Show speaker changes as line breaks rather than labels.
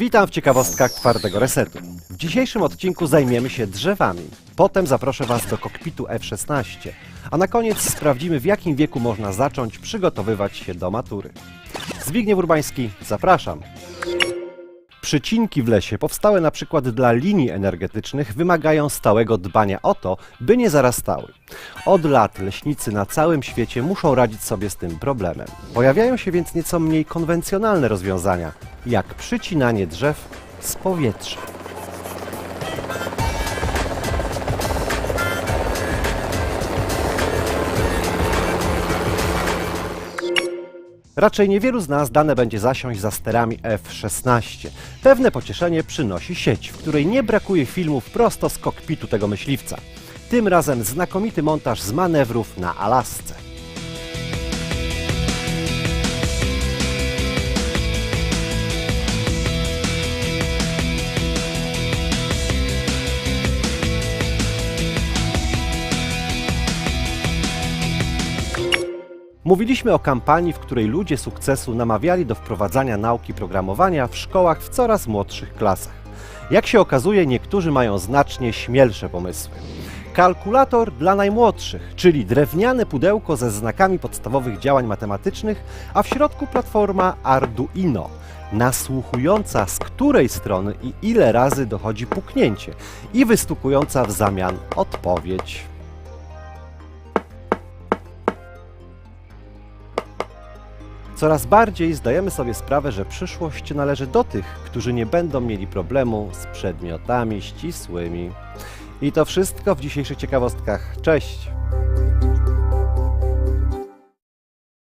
Witam w ciekawostkach twardego resetu. W dzisiejszym odcinku zajmiemy się drzewami. Potem zaproszę Was do kokpitu F-16. A na koniec sprawdzimy w jakim wieku można zacząć przygotowywać się do matury. Zbigniew Urbański, zapraszam. Przycinki w lesie powstałe na przykład dla linii energetycznych wymagają stałego dbania o to, by nie zarastały. Od lat leśnicy na całym świecie muszą radzić sobie z tym problemem. Pojawiają się więc nieco mniej konwencjonalne rozwiązania, jak przycinanie drzew z powietrza. Raczej niewielu z nas dane będzie zasiąść za sterami F-16. Pewne pocieszenie przynosi sieć, w której nie brakuje filmów prosto z kokpitu tego myśliwca. Tym razem znakomity montaż z manewrów na Alasce. Mówiliśmy o kampanii, w której ludzie sukcesu namawiali do wprowadzania nauki programowania w szkołach w coraz młodszych klasach. Jak się okazuje, niektórzy mają znacznie śmielsze pomysły. Kalkulator dla najmłodszych, czyli drewniane pudełko ze znakami podstawowych działań matematycznych, a w środku platforma Arduino, nasłuchująca z której strony i ile razy dochodzi puknięcie i wystukująca w zamian odpowiedź. Coraz bardziej zdajemy sobie sprawę, że przyszłość należy do tych, którzy nie będą mieli problemu z przedmiotami ścisłymi. I to wszystko w dzisiejszych ciekawostkach. Cześć!